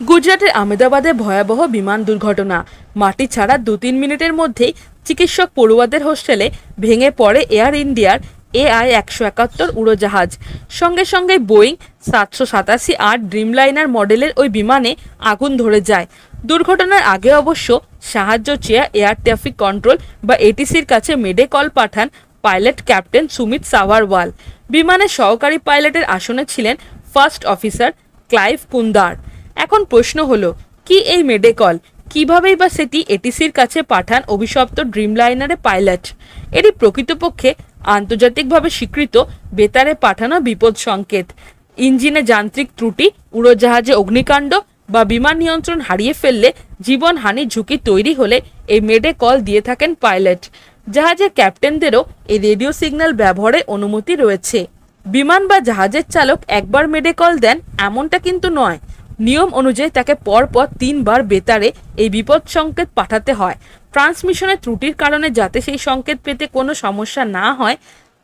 গুজরাটের আমেদাবাদে ভয়াবহ বিমান দুর্ঘটনা। মাটি ছাড়া দু তিন মিনিটের মধ্যেই চিকিৎসক পড়ুয়াদের হোস্টেলে ভেঙে পড়ে এয়ার ইন্ডিয়ার এআই একশো একাত্তর উড়োজাহাজ। সঙ্গে সঙ্গে বোয়িং সাতশো সাতাশি আট ড্রিমলাইনার মডেলের ওই বিমানে আগুন ধরে যায়। দুর্ঘটনার আগে অবশ্য সাহায্য চেয়া এয়ার ট্রাফিক কন্ট্রোল বা এটিসির কাছে মেডে কল পাঠান পাইলট ক্যাপ্টেন সুমিত সাভারওয়াল বিমানের সহকারী পাইলটের আসনে ছিলেন ফার্স্ট অফিসার ক্লাইভ কুন্দার। এখন প্রশ্ন হলো, কি এই মেডেকল? কিভাবেই বা সেটি এটিসির কাছে পাঠান অভিশপ্ত ড্রিমলাইনারে পাইলট এটি প্রকৃতপক্ষে আন্তর্জাতিকভাবে স্বীকৃত, বেতারে পাঠানো বিপদ সংকেত। ইঞ্জিনে যান্ত্রিক ত্রুটি, উড়োজাহাজে অগ্নিকাণ্ড বা বিমান নিয়ন্ত্রণ হারিয়ে ফেললে জীবনহানির ঝুঁকি তৈরি হলে এই মেডে কল দিয়ে থাকেন পাইলট জাহাজের ক্যাপ্টেনদেরও এই রেডিও সিগন্যাল ব্যবহারের অনুমতি রয়েছে। বিমান বা জাহাজের চালক একবার মেডে কল দেন, এমনটা কিন্তু নয়। নিয়ম অনুযায়ী তাকে পরপর তিনবার বেতারে এই বিপদ সংকেত পাঠাতে হয়। ট্রান্সমিশনের ত্রুটির কারণে যাতে সেই সংকেত পেতে কোনো সমস্যা না হয়,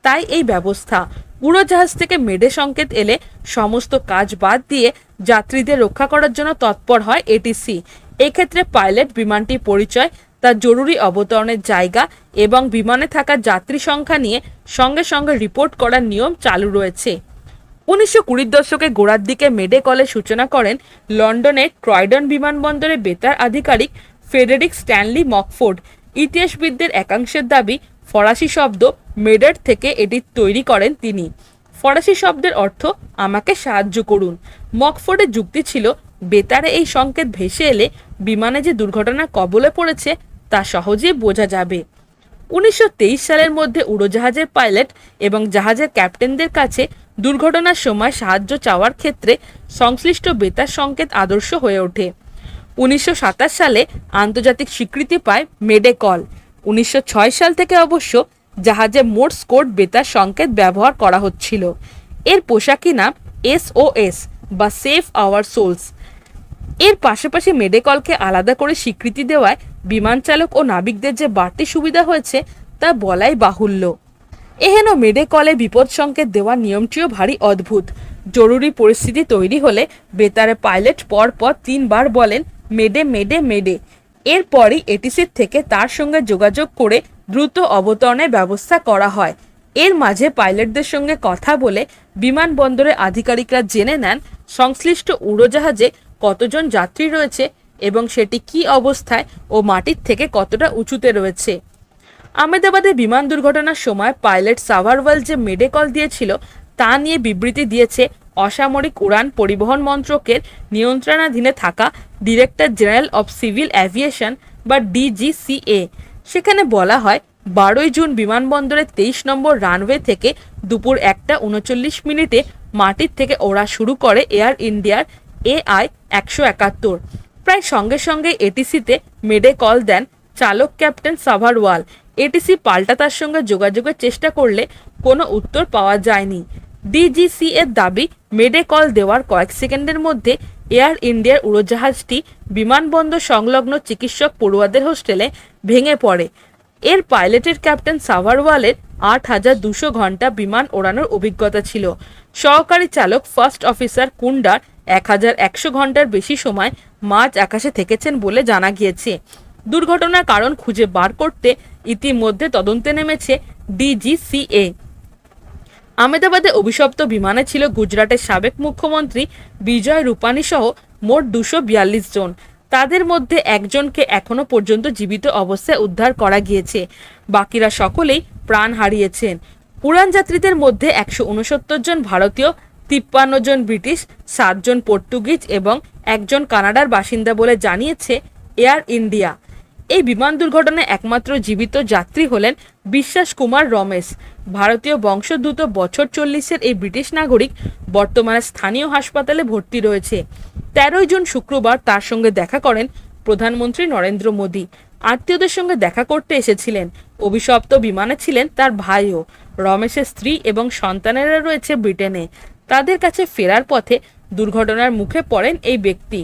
তাই এই ব্যবস্থা। উড়োজাহাজ থেকে মেডে সংকেত এলে সমস্ত কাজ বাদ দিয়ে যাত্রীদের রক্ষা করার জন্য তৎপর হয় এটিসি। এক্ষেত্রে পাইলট বিমানটির পরিচয়, তার জরুরি অবতরণের জায়গা এবং বিমানে থাকা যাত্রী সংখ্যা নিয়ে সঙ্গে সঙ্গে রিপোর্ট করার নিয়ম চালু রয়েছে। উনিশশো কুড়ির দশকে গোড়ার দিকে মেডে কলের সূচনা করেন লন্ডনের ক্রয়ডন বিমানবন্দরে বেতার আধিকারিক ফেডেরিক স্ট্যানলি মকফোর্ড। ইতিহাসবিদদের একাংশের দাবি, ফরাসি শব্দ মেডার থেকে এটি তৈরি করেন তিনি। ফরাসি শব্দের অর্থ, আমাকে সাহায্য করুন। মকফোর্ডের যুক্তি ছিল, বেতারে এই সংকেত ভেসে এলে বিমানে যে দুর্ঘটনার কবলে পড়েছে, তা সহজেই বোঝা যাবে। উনিশশো তেইশ সালের মধ্যে উড়োজাহাজের পাইলট এবং জাহাজের ক্যাপ্টেনদের কাছে দুর্ঘটনার সময় সাহায্য চাওয়ার ক্ষেত্রে সংশ্লিষ্ট বেতার সংকেত আদর্শ হয়ে ওঠে। উনিশশো সাতাশ সালে আন্তর্জাতিক স্বীকৃতি পায় মেডে কল উনিশশো সাল থেকে অবশ্য জাহাজে মোট কোড বেতার সংকেত ব্যবহার করা হচ্ছিল। এর পোশাকি নাম এসওএস বা সেভ আওয়ার সোলস। এর পাশাপাশি মেডেকলকে আলাদা করে স্বীকৃতি দেওয়ায় বিমান চালক ও নাবিকদের যে বাড়তি সুবিধা হয়েছে তা বলাই বাহুল্য। এহেন মেডেকলে বিপদ সংকেত দেওয়ার নিয়মটিও ভারী অদ্ভুত। জরুরি পরিস্থিতি তৈরি হলে বেতারে পাইলট পর পর তিনবার বলেন, মেডে মেডে মেডে। এরপরই এটিসির থেকে তার সঙ্গে যোগাযোগ করে দ্রুত অবতরণের ব্যবস্থা করা হয়। এর মাঝে পাইলটদের সঙ্গে কথা বলে বিমানবন্দরের আধিকারিকরা জেনে নেন, সংশ্লিষ্ট উড়োজাহাজে কতজন যাত্রী রয়েছে এবং সেটি কী অবস্থায় ও মাটির থেকে কতটা উঁচুতে রয়েছে। আমেদাবাদে বিমান দুর্ঘটনার সময় পাইলট সাভারওয়াল যে মেডে কল দিয়েছিল, তা নিয়ে বিবৃতি দিয়েছে অসামরিক উড়ান পরিবহন মন্ত্রকের নিয়ন্ত্রণাধীনে থাকা director general of civil aviation বা ডিজিসিএ। সেখানে বলা হয়, বারোই জুন বিমানবন্দরের তেইশ নম্বর রানওয়ে থেকে দুপুর একটা উনচল্লিশ মিনিটে মাটির থেকে ওড়া শুরু করে এয়ার ইন্ডিয়ার এআই একশো একাত্তর। প্রায় সঙ্গে সঙ্গে এটিসিতে মেডে কল দেন চালক ক্যাপ্টেন সাভারওয়াল। এটিসি পাল্টা তার সঙ্গে যোগাযোগের চেষ্টা করলে কোনো উত্তর পাওয়া যায়নি। ডিজিসি এর দাবি, মেডে কল দেওয়ার কয়েক সেকেন্ডের মধ্যে এয়ার ইন্ডিয়ার উড়োজাহাজটি বিমানবন্দর সংলগ্ন চিকিৎসক পড়ুয়াদের হোস্টেলে ভেঙে পড়ে। এর পাইলটের ক্যাপ্টেন সাভারওয়ালের আট হাজার দুশো ঘণ্টা বিমান ওড়ানোর অভিজ্ঞতা ছিল। সহকারী চালক ফার্স্ট অফিসার কুন্ডার এক হাজার একশো ঘণ্টার বেশি সময় মাঝ আকাশে থেকেছেন বলে জানা গিয়েছে। দুর্ঘটনার কারণ খুঁজে বার করতে ইতিমধ্যে তদন্তে নেমেছে ডিজিসিএ। আমেদাবাদে অভিশপ্ত বিমানে ছিল গুজরাটের সাবেক মুখ্যমন্ত্রী বিজয় রূপানী সহ মোট দুশো বিয়াল্লিশ জন। তাদের মধ্যে একজনকে এখনও পর্যন্ত জীবিত অবস্থায় উদ্ধার করা গিয়েছে। বাকিরা সকলেই প্রাণ হারিয়েছেন। উড়ান যাত্রীদের মধ্যে একশো উনসত্তর জন ভারতীয়, তিপ্পান্ন জন ব্রিটিশ সাতজন পর্তুগিজ এবং একজন কানাডার বাসিন্দা বলে জানিয়েছে এয়ার ইন্ডিয়া। এই বিমান দুর্ঘটনায় একমাত্র জীবিত যাত্রী হলেন বিশ্বাস কুমার রমেশ। ভারতীয় বংশোদ্ভূত বছর চল্লিশের এই ব্রিটিশ নাগরিক বর্তমানে স্থানীয় হাসপাতালে ভর্তি রয়েছে। তেরোই জুন শুক্রবার তার সঙ্গে দেখা করেন প্রধানমন্ত্রী নরেন্দ্র মোদী। আত্মীয়দের সঙ্গে দেখা করতে এসেছিলেন। অভিশপ্ত বিমানে ছিলেন তার ভাইও। রমেশের স্ত্রী এবং সন্তানেরা রয়েছে ব্রিটেনে। তাদের কাছে ফেরার পথে দুর্ঘটনার মুখে পড়েন এই ব্যক্তি।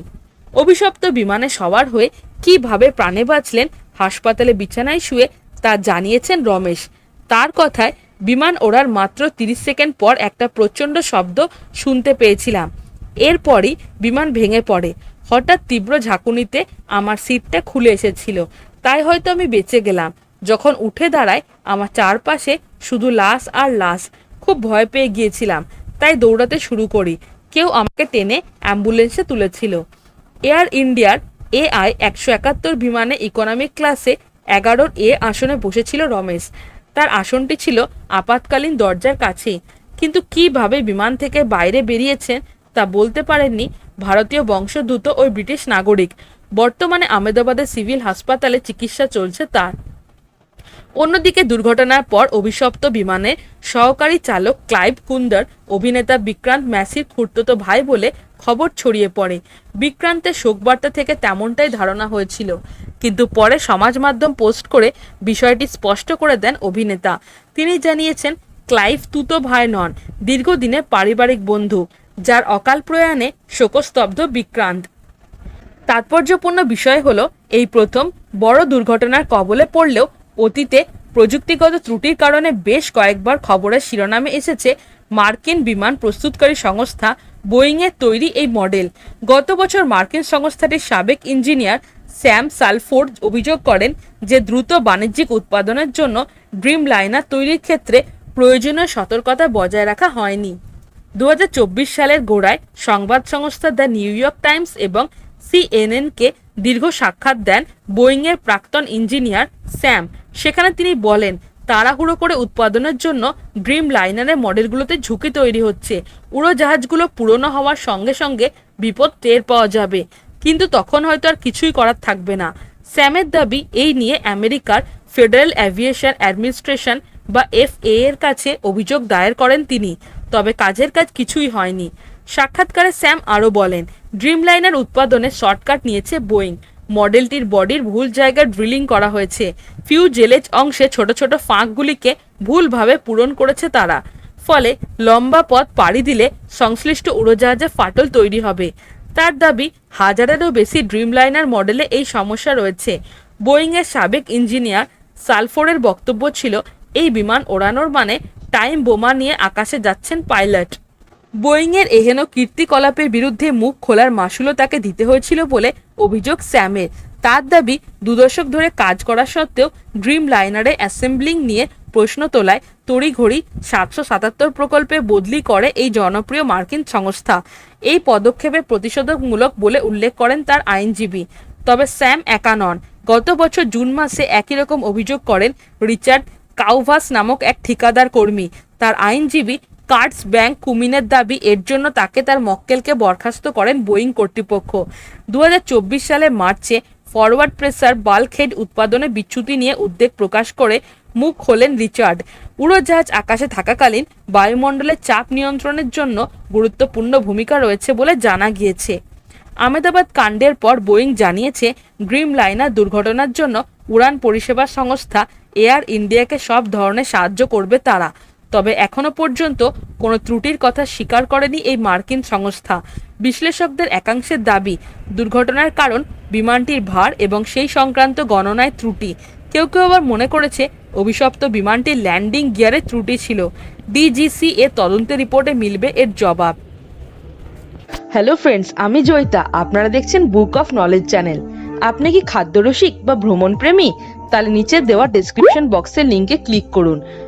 অভিশপ্ত বিমানে সওয়ার হয়ে কীভাবে প্রাণে বাঁচলেন হাসপাতালে বিছানায় শুয়ে তা জানিয়েছেন রমেশ। তার কথায় বিমান ওড়ার মাত্র তিরিশ সেকেন্ড পর একটা প্রচণ্ড শব্দ শুনতে পেয়েছিলাম। এরপরই বিমান ভেঙে পড়ে। হঠাৎ তীব্র ঝাঁকুনিতে আমার সিটটা খুলে এসেছিল। তাই হয়তো আমি বেঁচে গেলাম। যখন উঠে দাঁড়ায়, আমার চারপাশে শুধু লাশ আর লাশ। খুব ভয় পেয়ে গিয়েছিলাম। তাই দৌড়াতে শুরু করি। কেউ আমাকে টেনে অ্যাম্বুলেন্সে তুলেছিল। এয়ার ইন্ডিয়ার এআই একশো একাত্তর বিমানে ইকোনমিক ক্লাসে এগারোর এ আসনে বসেছিল রমেশ। তার আসনটি ছিল আপাতকালীন দরজার কাছেই। কিন্তু কীভাবে বিমান থেকে বাইরে বেরিয়েছেন তা বলতে পারেননি ভারতীয় বংশোদ্ভূত ওই ব্রিটিশ নাগরিক। বর্তমানে আমেদাবাদের সিভিল হাসপাতালে চিকিৎসা চলছে তার। অন্যদিকে দুর্ঘটনার পর অভিশপ্ত বিমানে সহকারী চালক ক্লাইভ কুন্দর, অভিনেতা বিক্রান্ত ম্যাসির খুঁড়তো ভাই বলে খবর ছড়িয়ে পড়ে। বিক্রান্তের শোকবার্তা থেকে তেমনটাই ধারণা হয়েছিল। কিন্তু পরে সমাজ মাধ্যম পোস্ট করে বিষয়টি স্পষ্ট করে দেন অভিনেতা। তিনি জানিয়েছেন, ক্লাইভ তুতো ভাই নন, দীর্ঘদিনের পারিবারিক বন্ধু, যার অকাল প্রয়াণে শোকস্তব্ধ বিক্রান্ত। তাৎপর্যপূর্ণ বিষয় হলো, এই প্রথম বড় দুর্ঘটনার কবলে পড়লেও অতীতে প্রযুক্তিগত ত্রুটির কারণে বেশ কয়েকবার খবরের শিরোনামে এসেছে মার্কিন বিমান প্রস্তুতকারী সংস্থা বোয়িংয়ের তৈরি এই মডেল। গত বছর মার্কিন সংস্থাটির সাবেক ইঞ্জিনিয়ার স্যাম সালফোর্ড অভিযোগ করেন যে দ্রুত বাণিজ্যিক উৎপাদনের জন্য ড্রিম লাইনার তৈরির ক্ষেত্রে প্রয়োজনীয় সতর্কতা বজায় রাখা হয়নি। দু হাজার চব্বিশ সালের গোড়ায় সংবাদ সংস্থা দ্য নিউ ইয়র্ক টাইমস এবং সিএনএনকে দীর্ঘ সাক্ষাৎ দেন বোয়িংয়ের প্রাক্তন ইঞ্জিনিয়ার স্যাম। সেখানে তিনি বলেন, তাড়াহুড়ো করে উৎপাদনের জন্য ড্রিম লাইনারের মডেলগুলোতে ঝুঁকি তৈরি হচ্ছে। উড়োজাহাজগুলো পুরনো হওয়ার সঙ্গে সঙ্গে বিপদ টের পাওয়া যাবে। কিন্তু তখন হয়তো আর কিছুই করার থাকবে না। স্যামের দাবি এই নিয়ে আমেরিকার ফেডারেল অ্যাভিয়েশন অ্যাডমিনিস্ট্রেশন বা এফএ এর কাছে অভিযোগ দায়ের করেন তিনি। তবে কাজের কাজ কিছুই হয়নি। সাক্ষাৎকারে স্যাম আরও বলেন ড্রিমলাইনার উৎপাদনে শর্টকাট নিয়েছে বোয়িং। মডেলটির বডির ভুল জায়গায় ড্রিলিং করা হয়েছে। ফিউ জেলেজ অংশে ছোট ছোট ফাঁকগুলিকে ভুলভাবে পূরণ করেছে তারা। ফলে লম্বা পথ পাড়ি দিলে সংশ্লিষ্ট উড়োজাহাজে ফাটল তৈরি হবে। তার দাবি, হাজারেরও বেশি ড্রিমলাইনার মডেলে এই সমস্যা রয়েছে। বোয়িংয়ের সাবেক ইঞ্জিনিয়ার সালফোরের বক্তব্য ছিল, এই বিমান ওড়ানোর মানে টাইম বোমা নিয়ে আকাশে যাচ্ছেন পাইলট। বোয়িংয়ের এহেন কীর্তিকলাপের বিরুদ্ধে মুখ খোলার মাসুলও তাকে দিতে হয়েছিল বলে অভিযোগ স্যামের। তার দাবি দুদশক ধরে কাজ করা সত্ত্বেও ড্রিম লাইনারে অ্যাসেম্বলিং নিয়ে প্রশ্ন তোলায় তড়িঘড়ি সাতশো সাতাত্তর প্রকল্পে বদলি করে এই জনপ্রিয় মার্কিন সংস্থা। এই পদক্ষেপে প্রতিষেধকমূলক বলে উল্লেখ করেন তার আইনজীবী। তবে স্যাম একা নন। গত বছর জুন মাসে একই রকম অভিযোগ করেন রিচার্ড কাউভাস নামক এক ঠিকাদার কর্মী। তার আইনজীবী কার্টস ব্যাংক কুমিনের দাবি, এর জন্য তাকে তার মক্কেলকে বরখাস্ত করেন বোয়িং কর্তৃপক্ষ। দু সালে মার্চে ফরওয়ার্ড প্রেসার বাল্ক হেড উৎপাদনে বিচ্যুতি নিয়ে উদ্বেগ প্রকাশ করে মুখ খোলেন রিচার্ড। উড়োজাহাজ আকাশে থাকাকালীন বায়ুমণ্ডলের চাপ নিয়ন্ত্রণের জন্য গুরুত্বপূর্ণ ভূমিকা রয়েছে বলে জানা গিয়েছে। আমেদাবাদ কাণ্ডের পর বোয়িং জানিয়েছে ড্রিম লাইনার দুর্ঘটনার জন্য উড়ান পরিষেবা সংস্থা এয়ার ইন্ডিয়াকে সব ধরনের সাহায্য করবে তারা। তবে এখনও পর্যন্ত কোনো ত্রুটির কথা স্বীকার করেনি এই মার্কিন সংস্থা। বিশ্লেষকদের একাংশের দাবি, দুর্ঘটনার কারণ, বিমানটির ভার এবং সেই সংক্রান্ত গণনায় ত্রুটি। কেউ কেউ আবার মনে করেছে, অভিশপ্ত বিমানটির ল্যান্ডিং গিয়ারে ত্রুটি ছিল। ডিজিসি এর তদন্তের রিপোর্টে মিলবে এর জবাব। হ্যালো ফ্রেন্ডস আমি জয়িতা। আপনারা দেখছেন বুক অফ নলেজ চ্যানেল আপনি কি খাদ্যরসিক বা ভ্রমণ প্রেমী তাহলে নিচে দেওয়া ডেসক্রিপশন বক্সের লিঙ্কে ক্লিক করুন।